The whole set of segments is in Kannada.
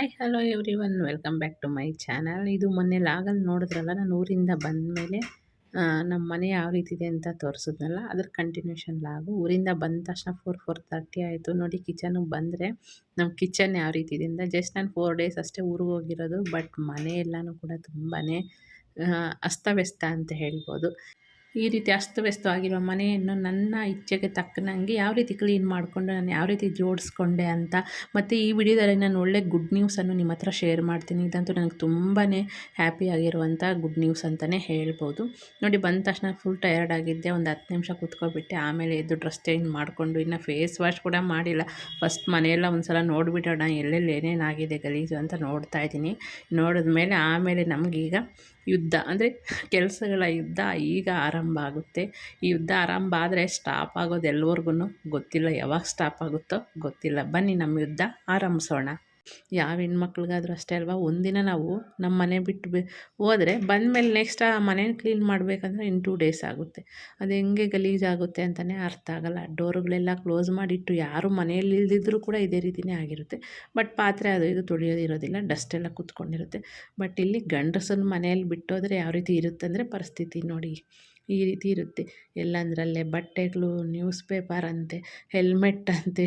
Hi hello everyone welcome back to my channel ಇದು ಮೊನ್ನೆ ಲಾಗಲ್ಲಿ ನೋಡಿದ್ರಲ್ಲ, ನಾನು ಊರಿಂದ ಬಂದ ಮೇಲೆ ನಮ್ಮ ಮನೆ ಯಾವ ರೀತಿ ಇದೆ ಅಂತ ತೋರಿಸಿದ್ನಲ್ಲ, ಅದ್ರ ಕಂಟಿನ್ಯೂಷನ್ ಲಾಗು. ಊರಿಂದ ಬಂದ ತಕ್ಷಣ ಫೋರ್ ಫೋರ್ ತರ್ಟಿ ಆಯಿತು. ನೋಡಿ ಕಿಚನಿಗೆ ಬಂದರೆ ನಮ್ಮ ಕಿಚನ್ ಯಾವ ರೀತಿ ಇದೆ ಅಂತ. ಜಸ್ಟ್ ನಾನು ಫೋರ್ ಡೇಸ್ ಅಷ್ಟೇ ಊರಿಗೆ ಹೋಗಿರೋದು ಬಟ್ ಮನೆ ಎಲ್ಲನೂ ಕೂಡ ತುಂಬಾ ಅಸ್ತವ್ಯಸ್ತ ಅಂತ ಹೇಳ್ಬೋದು. ಈ ರೀತಿ ಅಸ್ತವ್ಯಸ್ತವಾಗಿರುವ ಮನೆಯನ್ನು ನನ್ನ ಇಚ್ಛೆಗೆ ತಕ್ಕನಂಗೆ ಯಾವ ರೀತಿ ಕ್ಲೀನ್ ಮಾಡಿಕೊಂಡು ನಾನು ಯಾವ ರೀತಿ ಜೋಡಿಸ್ಕೊಂಡೆ ಅಂತ ಮತ್ತು ಈ ವಿಡಿಯೋದಲ್ಲಿ ನಾನು ಒಳ್ಳೆ ಗುಡ್ ನ್ಯೂಸನ್ನು ನಿಮ್ಮ ಹತ್ರ ಶೇರ್ ಮಾಡ್ತೀನಿ. ಇದಂತೂ ನನಗೆ ತುಂಬಾ ಹ್ಯಾಪಿ ಆಗಿರುವಂಥ ಗುಡ್ ನ್ಯೂಸ್ ಅಂತಲೇ ಹೇಳ್ಬೋದು. ನೋಡಿ, ಬಂದ ತಕ್ಷಣ ಫುಲ್ ಟಯರ್ಡ್ ಆಗಿದ್ದೆ. ಒಂದು ಹತ್ತು ನಿಮಿಷ ಕೂತ್ಕೊಬಿಟ್ಟೆ. ಆಮೇಲೆ ಎದ್ದು ಡ್ರೆಸ್ ಚೇಂಜ್ ಮಾಡಿಕೊಂಡು, ಇನ್ನು ಫೇಸ್ ವಾಶ್ ಕೂಡ ಮಾಡಿಲ್ಲ. ಫಸ್ಟ್ ಮನೆಯೆಲ್ಲ ಒಂದು ಸಲ ನೋಡಿಬಿಟ್ಟೋಣ ಎಲ್ಲೆಲ್ಲಿ ಏನೇನಾಗಿದೆ ಗಲೀಜು ಅಂತ ನೋಡ್ತಾ ಇದ್ದೀನಿ. ನೋಡಿದ ಮೇಲೆ ಆಮೇಲೆ ನಮಗೀಗ ಯುದ್ಧ, ಅಂದರೆ ಕೆಲಸಗಳ ಯುದ್ಧ ಈಗ ಆರಂಭ ಆಗುತ್ತೆ. ಈ ಯುದ್ಧ ಆರಂಭ ಆದರೆ ಸ್ಟಾಪ್ ಆಗೋದು ಎಲ್ಲವರ್ಗು ಗೊತ್ತಿಲ್ಲ, ಯಾವಾಗ ಸ್ಟಾಪ್ ಆಗುತ್ತೋ ಗೊತ್ತಿಲ್ಲ. ಬನ್ನಿ ನಮ್ಮ ಯುದ್ಧ ಆರಂಭಿಸೋಣ. ಯಾವ ಹೆಣ್ಮಕ್ಳಿಗಾದ್ರೂ ಅಷ್ಟೇ ಅಲ್ವಾ? ಒಂದಿನ ನಾವು ನಮ್ಮ ಮನೆ ಬಿಟ್ಟು ಬಿ, ಹೋದರೆ ಬಂದಮೇಲೆ ನೆಕ್ಸ್ಟ್ ಆ ಮನೇನ ಕ್ಲೀನ್ ಮಾಡಬೇಕಂದ್ರೆ ಇನ್ ಟೂ ಡೇಸ್ ಆಗುತ್ತೆ. ಅದು ಹೆಂಗೆ ಗಲೀಜಾಗುತ್ತೆ ಅಂತಲೇ ಅರ್ಥ ಆಗಲ್ಲ. ಡೋರ್ಗಳೆಲ್ಲ ಕ್ಲೋಸ್ ಮಾಡಿಟ್ಟು ಯಾರು ಮನೆಯಲ್ಲಿ ಇಲ್ದಿದ್ರೂ ಕೂಡ ಇದೇ ರೀತಿಯೇ ಆಗಿರುತ್ತೆ. ಬಟ್ ಪಾತ್ರೆ ಅದು ಇದು ತೊಳೆಯೋದಿರೋದಿಲ್ಲ ಡಸ್ಟ್ ಎಲ್ಲ ಕೂತ್ಕೊಂಡಿರುತ್ತೆ. ಬಟ್ ಇಲ್ಲಿ ಗಂಡಸನ ಮನೆಯಲ್ಲಿ ಬಿಟ್ಟೋದ್ರೆ ಯಾವ ರೀತಿ ಇರುತ್ತೆ ಅಂದರೆ ಪರಿಸ್ಥಿತಿ ನೋಡಿ. ಈ ರೀತಿ ಇರುತ್ತೆ. ಎಲ್ಲಂದರಲ್ಲೇ ಬಟ್ಟೆಗಳು, ನ್ಯೂಸ್ ಪೇಪರ್ ಅಂತೆ, ಹೆಲ್ಮೆಟ್ ಅಂತೆ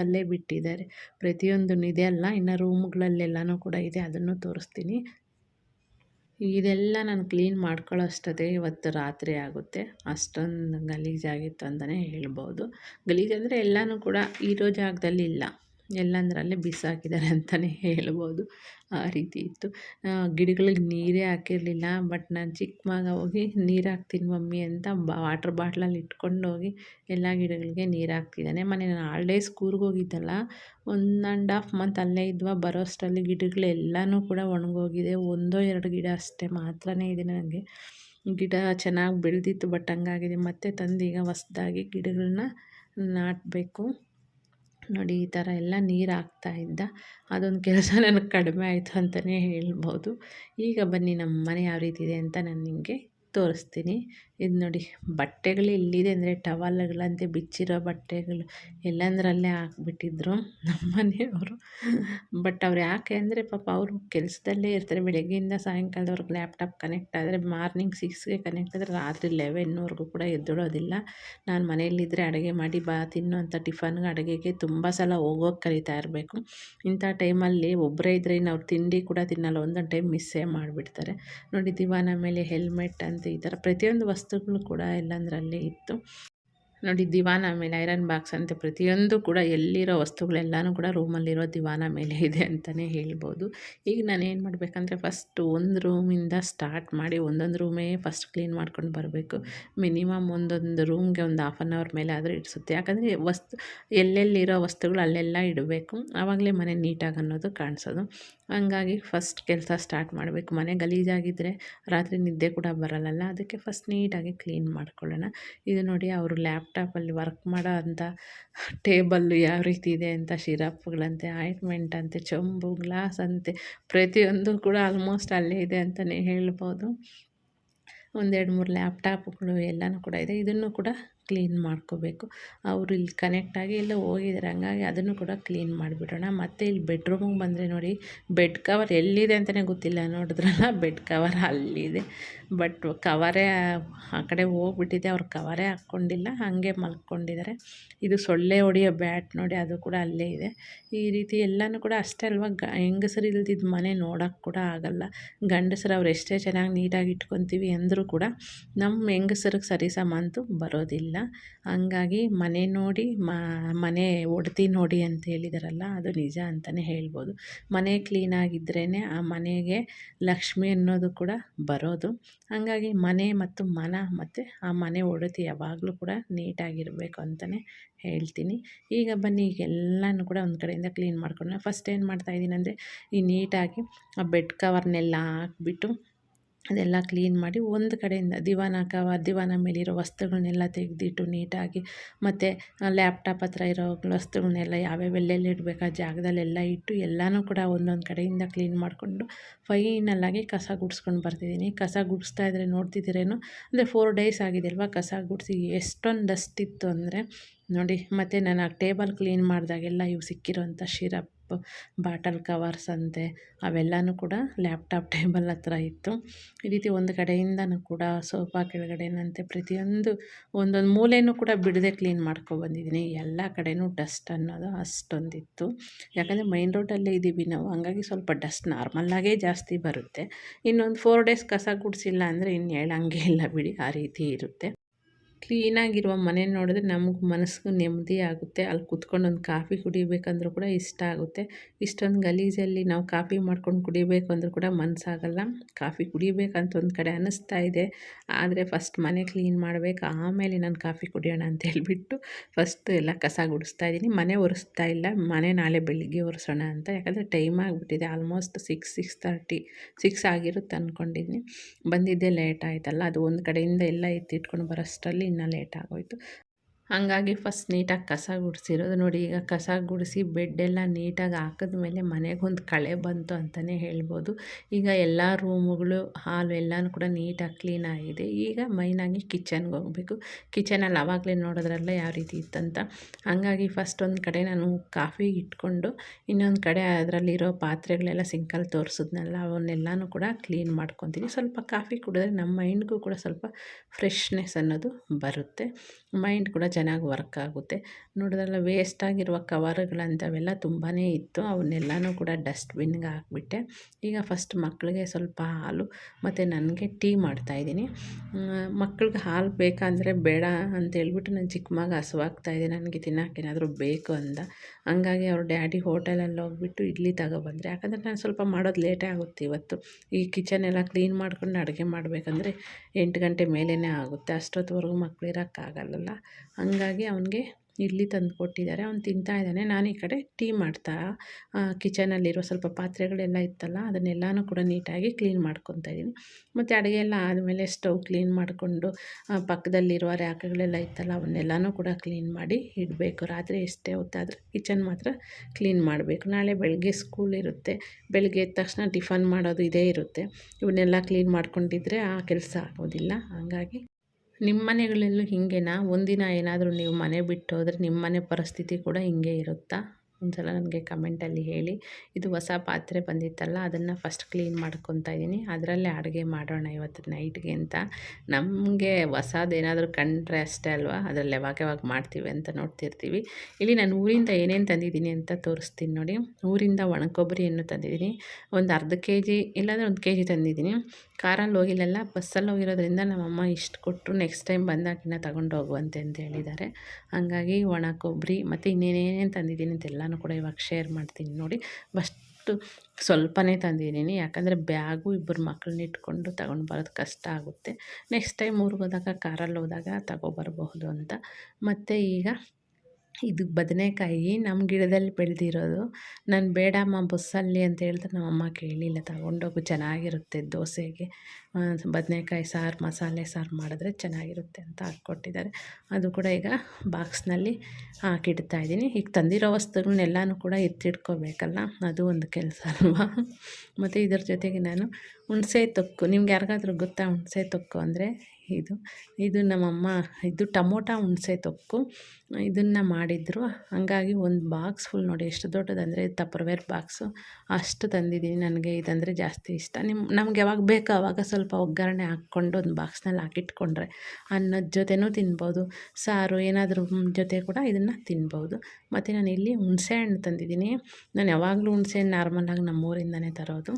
ಅಲ್ಲೇ ಬಿಟ್ಟಿದ್ದಾರೆ. ಪ್ರತಿಯೊಂದು ಇದೆ ಅಲ್ಲ, ಇನ್ನು ರೂಮ್ಗಳಲ್ಲೆಲ್ಲನೂ ಕೂಡ ಇದೆ, ಅದನ್ನು ತೋರಿಸ್ತೀನಿ. ಇದೆಲ್ಲ ನಾನು ಕ್ಲೀನ್ ಮಾಡ್ಕೊಳ್ಳೋ ಅಷ್ಟೊತ್ತಿಗೆ ಇವತ್ತು ರಾತ್ರಿ ಆಗುತ್ತೆ. ಅಷ್ಟೊಂದು ಗಲೀಜಾಗಿತ್ತು ಅಂತಲೇ ಹೇಳ್ಬೋದು. ಗಲೀಜಂದರೆ ಎಲ್ಲನೂ ಕೂಡ ಇರೋ ಜಾಗದಲ್ಲಿ ಇಲ್ಲ. ಎಲ್ಲಂದ್ರಲ್ಲೇ ಬಿಸಾಕಿದ್ದಾರೆ ಅಂತಲೇ ಹೇಳ್ಬೋದು. ಆ ರೀತಿ ಇತ್ತು. ಗಿಡಗಳಿಗೆ ನೀರೇ ಹಾಕಿರಲಿಲ್ಲ ಬಟ್ ನಾನು ಚಿಕ್ಕ ಮಗ ಹೋಗಿ ನೀರು ಹಾಕ್ತೀನಿ ಮಮ್ಮಿ ಅಂತ ಬಾ, ವಾಟ್ರ್ ಬಾಟ್ಲಲ್ಲಿ ಇಟ್ಕೊಂಡು ಹೋಗಿ ಎಲ್ಲ ಗಿಡಗಳಿಗೆ ನೀರು ಹಾಕ್ತಿದ್ದಾನೆ. ಮನೆ ನಾನು ಹಾಲ್ಡೇಸ್ ಕೂರ್ಗೆ ಹೋಗಿದ್ದಲ್ಲ ಒನ್ ಆ್ಯಂಡ್ ಹಾಫ್ ಮಂತ್ ಅಲ್ಲೇ ಇದ್ವಾ ಬರೋ ಅಷ್ಟರಲ್ಲಿ ಗಿಡಗಳೆಲ್ಲನೂ ಕೂಡ ಒಣಗೋಗಿದೆ. ಒಂದೋ ಎರಡು ಗಿಡ ಅಷ್ಟೇ ಮಾತ್ರನೇ ಇದೆ ನನಗೆ. ಗಿಡ ಚೆನ್ನಾಗಿ ಬೆಳೆದಿತ್ತು ಬಟ್ ಹಂಗಾಗಿದೆ. ಮತ್ತೆ ತಂದು ಈಗ ಹೊಸ್ದಾಗಿ ಗಿಡಗಳನ್ನ ನಾಟಬೇಕು. ನೋಡಿ ಈ ಥರ ಎಲ್ಲ ನೀರು ಹಾಕ್ತಾ ಇದ್ದ. ಅದೊಂದು ಕೆಲಸ ನನಗೆ ಕಡಿಮೆ ಆಯಿತು ಅಂತಲೇ ಹೇಳ್ಬೋದು. ಈಗ ಬನ್ನಿ ನಮ್ಮ ಮನೆ ಯಾವ ರೀತಿ ಇದೆ ಅಂತ ನಾನು ನಿಮಗೆ ತೋರಿಸ್ತೀನಿ. ಇದು ನೋಡಿ, ಬಟ್ಟೆಗಳು ಎಲ್ಲಿದೆ ಅಂದರೆ ಟವಲ್ಗಳಂತೆ ಬಿಚ್ಚಿರೋ ಬಟ್ಟೆಗಳು ಎಲ್ಲಂದ್ರಲ್ಲೇ ಹಾಕ್ಬಿಟ್ಟಿದ್ರು ನಮ್ಮ ಮನೆಯವರು. ಬಟ್ ಅವ್ರು ಯಾಕೆ ಅಂದರೆ ಪಾಪ ಅವರು ಕೆಲಸದಲ್ಲೇ ಇರ್ತಾರೆ. ಬೆಳಗ್ಗೆಯಿಂದ ಸಾಯಂಕಾಲದವ್ರಿಗೆ ಲ್ಯಾಪ್ಟಾಪ್ ಕನೆಕ್ಟ್ ಆದರೆ ಮಾರ್ನಿಂಗ್ ಸಿಕ್ಸ್ಗೆ ಕನೆಕ್ಟ್ ಆದರೆ ರಾತ್ರಿ ಲೆವೆನ್ವರೆಗೂ ಕೂಡ ಎದ್ದೇಳೋದಿಲ್ಲ. ನಾನು ಮನೆಯಲ್ಲಿದ್ದರೆ ಅಡುಗೆ ಮಾಡಿ ಬಾ, ತಿನ್ನು ಅಂತ ಟಿಫನ್ಗೆ ಅಡುಗೆಗೆ ತುಂಬ ಸಲ ಹೋಗೋಕೆ ಕರಿತಾ ಇರಬೇಕು. ಇಂಥ ಟೈಮಲ್ಲಿ ಒಬ್ಬರೇ ಇದ್ದರೆ ಇನ್ನು ಅವ್ರು ತಿಂಡಿ ಕೂಡ ತಿನ್ನಲ್ಲ. ಒಂದೊಂದು ಟೈಮ್ ಮಿಸ್ಸೇ ಮಾಡಿಬಿಡ್ತಾರೆ. ನೋಡಿ ದಿವಾನ ಮೇಲೆ ಹೆಲ್ಮೆಟ್ ಅಂತ ಈ ಥರ ಪ್ರತಿಯೊಂದು ವಸ್ತು ವಸ್ತುಗಳು ಕೂಡ ಎಲ್ಲಂದರಲ್ಲೇ ಇತ್ತು ನೋಡಿ, ದಿವಾನ ಮೇಲೆ, ಐರನ್ ಬಾಕ್ಸ್ ಅಂತ ಪ್ರತಿಯೊಂದು ಕೂಡ ಎಲ್ಲಿರೋ ವಸ್ತುಗಳೆಲ್ಲನೂ ಕೂಡ ರೂಮಲ್ಲಿರೋ ದಿವಾನ ಮೇಲೆ ಇದೆ ಅಂತಲೇ ಹೇಳ್ಬೋದು. ಈಗ ನಾನು ಏನು ಮಾಡಬೇಕಂದ್ರೆ ಫಸ್ಟ್ ಒಂದು ರೂಮಿಂದ ಸ್ಟಾರ್ಟ್ ಮಾಡಿ ಒಂದೊಂದು ರೂಮೇ ಫಸ್ಟ್ ಕ್ಲೀನ್ ಮಾಡ್ಕೊಂಡು ಬರಬೇಕು. ಮಿನಿಮಮ್ ಒಂದೊಂದು ರೂಮ್ಗೆ ಒಂದು ಹಾಫ್ ಆನ್ ಅವರ್ ಮೇಲೆ ಆದರೂ ಇಡಿಸುತ್ತೆ ಯಾಕಂದರೆ, ವಸ್ತು, ಎಲ್ಲೆಲ್ಲಿರೋ ವಸ್ತುಗಳು ಅಲ್ಲೆಲ್ಲ ಇಡಬೇಕು. ಆವಾಗಲೇ ಮನೆ ನೀಟಾಗಿ ಅನ್ನೋದು ಕಾಣಿಸೋದು. ಹಂಗಾಗಿ ಫಸ್ಟ್ ಕೆಲಸ ಸ್ಟಾರ್ಟ್ ಮಾಡಬೇಕು. ಮನೆ ಗಲೀಜಾಗಿದ್ದರೆ ರಾತ್ರಿ ನಿದ್ದೆ ಕೂಡ ಬರಲ್ಲಲ್ಲ. ಅದಕ್ಕೆ ಫಸ್ಟ್ ನೀಟಾಗಿ ಕ್ಲೀನ್ ಮಾಡ್ಕೊಳ್ಳೋಣ. ಇದು ನೋಡಿ, ಅವರು ಲ್ಯಾಪ್ಟಾಪಲ್ಲಿ ವರ್ಕ್ ಮಾಡೋ ಅಂಥ ಟೇಬಲ್ಲು ಯಾವ ರೀತಿ ಇದೆ ಅಂತ ಶಿರಪ್ಗಳಂತೆ ಆಯಿಂಟ್ಮೆಂಟ್ ಅಂತೆ, ಚೊಂಬು ಗ್ಲಾಸ್ ಅಂತೆ, ಪ್ರತಿಯೊಂದು ಕೂಡ ಆಲ್ಮೋಸ್ಟ್ ಅಲ್ಲೇ ಇದೆ ಅಂತಲೇ ಹೇಳ್ಬೋದು. ಒಂದೆರಡು ಮೂರು ಲ್ಯಾಪ್ಟಾಪ್ಗಳು ಎಲ್ಲನೂ ಕೂಡ ಇದೆ. ಇದನ್ನು ಕೂಡ ಕ್ಲೀನ್ ಮಾಡ್ಕೋಬೇಕು. ಅವರು ಇಲ್ಲಿ ಕನೆಕ್ಟಾಗಿ ಎಲ್ಲ ಹೋಗಿದ್ದಾರೆ ಹಂಗಾಗಿ ಅದನ್ನು ಕೂಡ ಕ್ಲೀನ್ ಮಾಡಿಬಿಡೋಣ. ಮತ್ತು ಇಲ್ಲಿ ಬೆಡ್ರೂಮಿಗೆ ಬಂದರೆ ನೋಡಿ ಬೆಡ್ ಕವರ್ ಎಲ್ಲಿದೆ ಅಂತಲೇ ಗೊತ್ತಿಲ್ಲ. ನೋಡಿದ್ರಲ್ಲ ಬೆಡ್ ಕವರ್ ಅಲ್ಲಿದೆ. ಬಟ್ ಕವರೇ ಆ ಕಡೆ ಹೋಗ್ಬಿಟ್ಟಿದೆ, ಅವ್ರು ಕವರೇ ಹಾಕ್ಕೊಂಡಿಲ್ಲ, ಹಾಗೆ ಮಲ್ಕೊಂಡಿದ್ದಾರೆ ಇದು ಸೊಳ್ಳೆ ಹೊಡೆಯೋ ಬ್ಯಾಟ್ ನೋಡಿ, ಅದು ಕೂಡ ಅಲ್ಲೇ ಇದೆ. ಈ ರೀತಿ ಎಲ್ಲನೂ ಕೂಡ ಅಷ್ಟೇ ಅಲ್ವಾ? ಗ, ಹೆಂಗಸರು ಇಲ್ದಿದ್ದ ಮನೆ ನೋಡೋಕ್ಕೆ ಕೂಡ ಆಗಲ್ಲ. ಗಂಡಸರು ಅವ್ರು ಎಷ್ಟೇ ಚೆನ್ನಾಗಿ ನೀಟಾಗಿ ಇಟ್ಕೊತೀವಿ ಅಂದರೂ ಕೂಡ ನಮ್ಮ ಹೆಂಗಸರಿಗೆ ಸರಿಸಮ ಅಂತೂ ಬರೋದಿಲ್ಲ. ಹಂಗಾಗಿ ಮನೆ ನೋಡಿ ಮನೆ ಒಡ್ತಿ ನೋಡಿ ಅಂತ ಹೇಳಿದಾರಲ್ಲ, ಅದು ನಿಜ ಅಂತಲೇ ಹೇಳ್ಬೋದು. ಮನೆ ಕ್ಲೀನಾಗಿದ್ರೇ ಆ ಮನೆಗೆ ಲಕ್ಷ್ಮಿ ಅನ್ನೋದು ಕೂಡ ಬರೋದು. ಹಾಗಾಗಿ ಮನೆ ಮತ್ತು ಮನ ಮತ್ತು ಆ ಮನೆ ಒಡತಿ ಯಾವಾಗಲೂ ಕೂಡ ನೀಟಾಗಿರಬೇಕು ಅಂತಲೇ ಹೇಳ್ತೀನಿ. ಈಗ ಬನ್ನಿ ಎಲ್ಲನೂ ಕೂಡ ಒಂದು ಕಡೆಯಿಂದ ಕ್ಲೀನ್ ಮಾಡ್ಕೊಂಡು ಫಸ್ಟ್ ಏನು ಮಾಡ್ತಾಯಿದ್ದೀನಿ ಅಂದರೆ, ಈ ನೀಟಾಗಿ ಆ ಬೆಡ್ ಕವರ್ನೆಲ್ಲ ಹಾಕ್ಬಿಟ್ಟು ಅದೆಲ್ಲ ಕ್ಲೀನ್ ಮಾಡಿ ಒಂದು ಕಡೆಯಿಂದ ದಿವಾನ ಕವ ದಿವಾನ ಮೇಲಿರೋ ವಸ್ತುಗಳನ್ನೆಲ್ಲ ತೆಗೆದಿಟ್ಟು ನೀಟಾಗಿ ಮತ್ತು ಲ್ಯಾಪ್ಟಾಪ್ ಹತ್ರ ಇರೋ ವಸ್ತುಗಳನ್ನೆಲ್ಲ ಯಾವ್ಯಾವ ಎಲ್ಲೆಲ್ಲಿ ಇಡಬೇಕು ಜಾಗದಲ್ಲೆಲ್ಲ ಇಟ್ಟು ಎಲ್ಲನೂ ಕೂಡ ಒಂದೊಂದು ಕಡೆಯಿಂದ ಕ್ಲೀನ್ ಮಾಡಿಕೊಂಡು ಫೈನಲ್ಲಾಗಿ ಕಸ ಗುಡಿಸ್ಕೊಂಡು ಬರ್ತಿದ್ದೀನಿ. ಕಸ ಗುಡಿಸ್ತಾ ಇದ್ದರೆ ನೋಡ್ತಿದ್ದೀರೇನು? ಅಂದರೆ ಫೋರ್ ಡೇಸ್ ಆಗಿದೆ ಅಲ್ವಾ ಕಸ ಗುಡಿಸಿ ಎಷ್ಟೊಂದು ಡಸ್ಟ್ ಇತ್ತು ಅಂದರೆ ನೋಡಿ, ಮತ್ತು ನಾನು ಆ ಟೇಬಲ್ ಕ್ಲೀನ್ ಮಾಡಿದಾಗೆಲ್ಲ ಇವು ಸಿಕ್ಕಿರೋಂಥ ಶಿರಪ್, ಬಾಟಲ್ ಕವರ್ಸ್ ಅಂತೆ, ಅವೆಲ್ಲನೂ ಕೂಡ ಲ್ಯಾಪ್ಟಾಪ್ ಟೇಬಲ್ ಹತ್ರ ಇತ್ತು. ಈ ರೀತಿ ಒಂದು ಕಡೆಯಿಂದನೂ ಕೂಡ ಸೋಫಾ ಕೆಳಗಡೆನಂತೆ ಪ್ರತಿಯೊಂದು ಒಂದೊಂದು ಮೂಲೆಯೂ ಕೂಡ ಬಿಡದೆ ಕ್ಲೀನ್ ಮಾಡ್ಕೊಬಂದಿದ್ದೀನಿ ಎಲ್ಲ ಕಡೆಯೂ ಡಸ್ಟ್ ಅನ್ನೋದು ಅಷ್ಟೊಂದಿತ್ತು. ಯಾಕಂದರೆ ಮೈನ್ ರೋಡಲ್ಲೇ ಇದ್ದೀವಿ ನಾವು, ಹಂಗಾಗಿ ಸ್ವಲ್ಪ ಡಸ್ಟ್ ನಾರ್ಮಲ್ಲಾಗೇ ಜಾಸ್ತಿ ಬರುತ್ತೆ. ಇನ್ನೊಂದು ಫೋರ್ ಡೇಸ್ ಕಸ ಗುಡಿಸಿಲ್ಲ ಅಂದರೆ ಇನ್ನು ಹೇಳಂಗೆ ಇಲ್ಲ ಬಿಡಿ, ಆ ರೀತಿ ಇರುತ್ತೆ. ಕ್ಲೀನಾಗಿರುವ ಮನೆ ನೋಡಿದ್ರೆ ನಮಗೆ ಮನಸ್ಸಿಗೂ ನೆಮ್ಮದಿ ಆಗುತ್ತೆ. ಅಲ್ಲಿ ಕುತ್ಕೊಂಡು ಒಂದು ಕಾಫಿ ಕುಡಿಬೇಕಂದ್ರೂ ಕೂಡ ಇಷ್ಟ ಆಗುತ್ತೆ. ಇಷ್ಟೊಂದು ಗಲೀಜಲ್ಲಿ ನಾವು ಕಾಫಿ ಮಾಡ್ಕೊಂಡು ಕುಡಿಬೇಕು ಅಂದರೂ ಕೂಡ ಮನಸ್ಸಾಗಲ್ಲ ಕಾಫಿ ಕುಡಿಬೇಕಂತ ಒಂದು ಕಡೆ ಅನ್ನಿಸ್ತಾ ಇದೆ. ಆದರೆ ಫಸ್ಟ್ ಮನೆ ಕ್ಲೀನ್ ಮಾಡಬೇಕು, ಆಮೇಲೆ ನಾನು ಕಾಫಿ ಕುಡಿಯೋಣ ಅಂತ ಹೇಳಿಬಿಟ್ಟು ಫಸ್ಟ್ ಎಲ್ಲ ಕಸ ಗುಡಿಸ್ತಾ ಇದ್ದೀನಿ. ಮನೆ ಒರೆಸ್ತಾ ಇಲ್ಲ. ಮನೆ ನಾಳೆ ಬೆಳಿಗ್ಗೆ ಒರೆಸೋಣ ಅಂತ. ಯಾಕಂದರೆ ಟೈಮ್ ಆಗಿಬಿಟ್ಟಿದೆ. Almost six six thirty, six ಆಗಿರುತ್ತೆ ಅಂದ್ಕೊಂಡಿದ್ದೀನಿ ಬಂದಿದ್ದೆ ಲೇಟ್ ಆಯ್ತಲ್ಲ. ಅದು ಒಂದು ಕಡೆಯಿಂದ ಎಲ್ಲ ಎತ್ತಿಟ್ಕೊಂಡು ಬರೋಷ್ಟರಲ್ಲಿ ಇನ್ನೂ ಲೇಟ್ ಆಗೋಯಿತು. ಹಾಗಾಗಿ ಫಸ್ಟ್ ನೀಟಾಗಿ ಕಸ ಗುಡಿಸಿರೋದು ನೋಡಿ, ಈಗ ಕಸ ಗುಡಿಸಿ ಬೆಡ್ಡೆಲ್ಲ ನೀಟಾಗಿ ಹಾಕಿದ್ಮೇಲೆ ಒಂದು ಕಳೆ ಬಂತು ಅಂತಲೇ ಹೇಳ್ಬೋದು. ಈಗ ಎಲ್ಲ ರೂಮುಗಳು, ಹಾಲು ಎಲ್ಲನೂ ಕೂಡ ನೀಟಾಗಿ ಕ್ಲೀನ್ ಆಗಿದೆ. ಈಗ ಮೈನಾಗಿ ಕಿಚನ್ಗೆ ಹೋಗಬೇಕು. ಕಿಚನಲ್ಲಿ ಆವಾಗಲೇ ನೋಡೋದ್ರಲ್ಲ ಯಾವ ರೀತಿ ಇತ್ತಂತ. ಹಾಗಾಗಿ ಫಸ್ಟ್ ಒಂದು ಕಡೆ ನಾನು ಕಾಫಿ ಇಟ್ಕೊಂಡು, ಇನ್ನೊಂದು ಕಡೆ ಅದರಲ್ಲಿರೋ ಪಾತ್ರೆಗಳೆಲ್ಲ ಸಿಂಕಲ್ಲಿ ತೋರಿಸಿದ್ನಲ್ಲ, ಅವನ್ನೆಲ್ಲನೂ ಕೂಡ ಕ್ಲೀನ್ ಮಾಡ್ಕೊತೀನಿ. ಸ್ವಲ್ಪ ಕಾಫಿ ಕುಡಿದ್ರೆ ನಮ್ಮ ಮೈಂಡ್ಗೂ ಕೂಡ ಸ್ವಲ್ಪ ಫ್ರೆಶ್ನೆಸ್ ಅನ್ನೋದು ಬರುತ್ತೆ. ಮೈಂಡ್ ಕೂಡ ಚೆನ್ನಾಗಿ ವರ್ಕ್ ಆಗುತ್ತೆ. ನೋಡಿದ್ರಲ್ಲ ವೇಸ್ಟ್ ಆಗಿರುವ ಕವರ್ಗಳಂಥವೆಲ್ಲ ತುಂಬಾ ಇತ್ತು. ಅವನ್ನೆಲ್ಲನೂ ಕೂಡ ಡಸ್ಟ್ಬಿನ್ಗೆ ಹಾಕ್ಬಿಟ್ಟೆ. ಈಗ ಫಸ್ಟ್ ಮಕ್ಕಳಿಗೆ ಸ್ವಲ್ಪ ಹಾಲು ಮತ್ತು ನನಗೆ ಟೀ ಮಾಡ್ತಾಯಿದ್ದೀನಿ ಮಕ್ಳಿಗೆ ಹಾಲು ಬೇಕಂದರೆ ಬೇಡ ಅಂತ ಹೇಳ್ಬಿಟ್ಟು ನಾನು ಚಿಕ್ಕ ಮಗ ಹಸುವಾಗ್ತಾಯಿದೆ ನನಗೆ ತಿನ್ನೋಕ್ಕೇನಾದರೂ ಬೇಕು ಅಂದ. ಹಂಗಾಗಿ ಅವ್ರ ಡ್ಯಾಡಿ ಹೋಟೆಲಲ್ಲಿ ಹೋಗ್ಬಿಟ್ಟು ಇಡ್ಲಿ ತಗೊಬಂದರೆ. ಯಾಕಂದರೆ ನಾನು ಸ್ವಲ್ಪ ಮಾಡೋದು ಲೇಟೇ ಆಗುತ್ತೆ ಇವತ್ತು. ಈ ಕಿಚನ್ ಎಲ್ಲ ಕ್ಲೀನ್ ಮಾಡ್ಕೊಂಡು ಅಡುಗೆ ಮಾಡಬೇಕಂದ್ರೆ ಎಂಟು ಗಂಟೆ ಮೇಲೇ ಆಗುತ್ತೆ. ಅಷ್ಟೊತ್ತುವರೆಗೂ ಮಕ್ಕಳು ಇರೋಕ್ಕಾಗಲ್ಲಲ್ಲ. ಹಂಗಾಗಿ ಅವನಿಗೆ ಇಡ್ಲಿ ತಂದು ಕೊಟ್ಟಿದ್ದಾರೆ. ಅವ್ನು ತಿಂತಾ ಇದ್ದಾನೆ. ನಾನು ಈ ಕಡೆ ಟೀ ಮಾಡ್ತಾ ಕಿಚನಲ್ಲಿರೋ ಸ್ವಲ್ಪ ಪಾತ್ರೆಗಳೆಲ್ಲ ಇತ್ತಲ್ಲ, ಅದನ್ನೆಲ್ಲನೂ ಕೂಡ ನೀಟಾಗಿ ಕ್ಲೀನ್ ಮಾಡ್ಕೊತಾ ಇದ್ದೀನಿ. ಮತ್ತು ಅಡುಗೆ ಎಲ್ಲ ಆದಮೇಲೆ ಸ್ಟವ್ ಕ್ಲೀನ್ ಮಾಡಿಕೊಂಡು ಪಕ್ಕದಲ್ಲಿರುವ ರ್ಯಾಕ್ಗಳೆಲ್ಲ ಇತ್ತಲ್ಲ, ಅವನ್ನೆಲ್ಲನೂ ಕೂಡ ಕ್ಲೀನ್ ಮಾಡಿ ಇಡಬೇಕು. ರಾತ್ರಿ ಎಷ್ಟೇ ಹೊತ್ತಾದರೂ ಕಿಚನ್ ಮಾತ್ರ ಕ್ಲೀನ್ ಮಾಡಬೇಕು. ನಾಳೆ ಬೆಳಗ್ಗೆ ಸ್ಕೂಲ್ ಇರುತ್ತೆ. ಬೆಳಗ್ಗೆ ಎದ್ದ ತಕ್ಷಣ ಟಿಫನ್ ಮಾಡೋದು ಇದೇ ಇರುತ್ತೆ. ಇವನ್ನೆಲ್ಲ ಕ್ಲೀನ್ ಮಾಡ್ಕೊಂಡಿದ್ರೆ ಆ ಕೆಲಸ ಆಗೋದಿಲ್ಲ. ಹಾಗಾಗಿ ನಿಮ್ಮ ಮನೆಗಳಲ್ಲೂ ಹೀಗೇನಾ? ಒಂದಿನ ಏನಾದರೂ ನೀವು ಮನೆ ಬಿಟ್ಟು ಹೋದರೆ ನಿಮ್ಮ ಮನೆ ಪರಿಸ್ಥಿತಿ ಕೂಡ ಹಿಂಗೆ ಇರುತ್ತಾ? ಒಂದು ಸಲ ನನಗೆ ಕಮೆಂಟಲ್ಲಿ ಹೇಳಿ. ಇದು ಹೊಸ ಪಾತ್ರೆ ಬಂದಿತ್ತಲ್ಲ, ಅದನ್ನು ಫಸ್ಟ್ ಕ್ಲೀನ್ ಮಾಡ್ಕೊತಾ ಇದ್ದೀನಿ. ಅದರಲ್ಲೇ ಅಡುಗೆ ಮಾಡೋಣ ಇವತ್ತು ನೈಟ್ಗೆ ಅಂತ. ನಮಗೆ ಹೊಸದೇನಾದರೂ ಕಂಡ್ರೆ ಅಷ್ಟೇ ಅಲ್ವಾ? ಅದರಲ್ಲಿ ಯಾವಾಗ ಯಾವಾಗ ಮಾಡ್ತೀವಿ ಅಂತ ನೋಡ್ತಿರ್ತೀವಿ. ಇಲ್ಲಿ ನಾನು ಊರಿಂದ ಏನೇನು ತಂದಿದ್ದೀನಿ ಅಂತ ತೋರಿಸ್ತೀನಿ ನೋಡಿ. ಊರಿಂದ ಒಣಕೊಬ್ಬರಿಯನ್ನು ತಂದಿದ್ದೀನಿ. ಒಂದು ಅರ್ಧ ಕೆ ಜಿ ಇಲ್ಲಾಂದರೆ ಒಂದು ಕೆ ಜಿ ತಂದಿದ್ದೀನಿ. ಕಾರಲ್ಲಿ ಹೋಗಿಲ್ಲಲ್ಲ ಬಸ್ಸಲ್ಲಿ ಹೋಗಿರೋದ್ರಿಂದ ನಮ್ಮಮ್ಮ ಇಷ್ಟು ಕೊಟ್ಟರು ನೆಕ್ಸ್ಟ್ ಟೈಮ್ ಬಂದಾಗಿನ ತಗೊಂಡು ಹೋಗುವಂತೆ ಅಂತ ಹೇಳಿದ್ದಾರೆ. ಹಾಗಾಗಿ ಒಣ ಕೊಬ್ಬರಿ ಮತ್ತು ಇನ್ನೇನೇನೇನು ತಂದಿದ್ದೀನಿ ಅಂತೆಲ್ಲನೂ ಕೂಡ ಇವಾಗ ಶೇರ್ ಮಾಡ್ತೀನಿ ನೋಡಿ. ಫಸ್ಟು ಸ್ವಲ್ಪನೇ ತಂದಿದ್ದೀನಿ. ಯಾಕಂದರೆ ಬ್ಯಾಗು ಇಬ್ಬರು ಮಕ್ಕಳನ್ನ ಇಟ್ಕೊಂಡು ತಗೊಂಡು ಬರೋದು ಕಷ್ಟ ಆಗುತ್ತೆ. ನೆಕ್ಸ್ಟ್ ಟೈಮ್ ಊರಿಗೆ ಹೋದಾಗ, ಕಾರಲ್ಲಿ ಹೋದಾಗ ತಗೊಬರ್ಬಹುದು ಅಂತ. ಮತ್ತು ಈಗ ಇದು ಬದನೆಕಾಯಿ ನಮ್ಮ ಗಿಡದಲ್ಲಿ ಬೆಳೆದಿರೋದು. ನಾನು ಬೇಡಮ್ಮ ಬಸ್ಸಲ್ಲಿ ಅಂತ ಹೇಳಿದ್ರೆ ನಮ್ಮಮ್ಮ ಕೇಳಿಲ್ಲ, ತಗೊಂಡೋಗು, ಚೆನ್ನಾಗಿರುತ್ತೆ ದೋಸೆಗೆ. ಬದನೆಕಾಯಿ ಸಾರು, ಮಸಾಲೆ ಸಾರು ಮಾಡಿದ್ರೆ ಚೆನ್ನಾಗಿರುತ್ತೆ ಅಂತ ಹಾಕ್ಕೊಟ್ಟಿದ್ದಾರೆ. ಅದು ಕೂಡ ಈಗ ಬಾಕ್ಸ್ನಲ್ಲಿ ಹಾಕಿಡ್ತಾ ಇದ್ದೀನಿ. ಈಗ ತಂದಿರೋ ವಸ್ತುಗಳನ್ನೆಲ್ಲನೂ ಕೂಡ ಎತ್ತಿಟ್ಕೋಬೇಕಲ್ಲ, ಅದು ಒಂದು ಕೆಲಸ ಅಲ್ವಾ? ಮತ್ತು ಇದರ ಜೊತೆಗೆ ನಾನು ಹುಣಸೆ ತೊಕ್ಕು, ನಿಮ್ಗೆ ಯಾರಿಗಾದ್ರೂ ಗೊತ್ತಾ ಹುಣಸೆ ತೊಕ್ಕು ಅಂದರೆ? ಇದು ಇದು ನಮ್ಮಮ್ಮ, ಇದು ಟಮೋಟ ಹುಣಸೆ ತೊಕ್ಕು. ಇದನ್ನು ಮಾಡಿದ್ರು. ಹಾಗಾಗಿ ಒಂದು ಬಾಕ್ಸ್ ಫುಲ್ ನೋಡಿ, ಎಷ್ಟು ದೊಡ್ಡದಂದರೆ ತಪ್ಪರ್ವೇರ್ ಬಾಕ್ಸು ಅಷ್ಟು ತಂದಿದ್ದೀನಿ ನನಗೆ ಇದಂದರೆ ಜಾಸ್ತಿ ಇಷ್ಟ. ನಿಮ್ಮ ನಮ್ಗೆ ಯಾವಾಗ ಬೇಕೋ ಆವಾಗ ಸ್ವಲ್ಪ ಒಗ್ಗರಣೆ ಹಾಕ್ಕೊಂಡು ಒಂದು ಬಾಕ್ಸ್ನಲ್ಲಿ ಹಾಕಿಟ್ಕೊಂಡ್ರೆ ಅನ್ನದ ಜೊತೆನೂ ತಿನ್ಬೋದು. ಸಾರು ಏನಾದರೂ ಜೊತೆ ಕೂಡ ಇದನ್ನು ತಿನ್ಬೋದು. ಮತ್ತು ನಾನು ಇಲ್ಲಿ ಹುಣಸೆ ಹಣ್ಣು ತಂದಿದ್ದೀನಿ ನಾನು ಯಾವಾಗಲೂ ಹುಣಸೆ ಹಣ್ಣು ನಾರ್ಮಲಾಗಿ ನಮ್ಮೂರಿಂದನೇ ತರೋದು.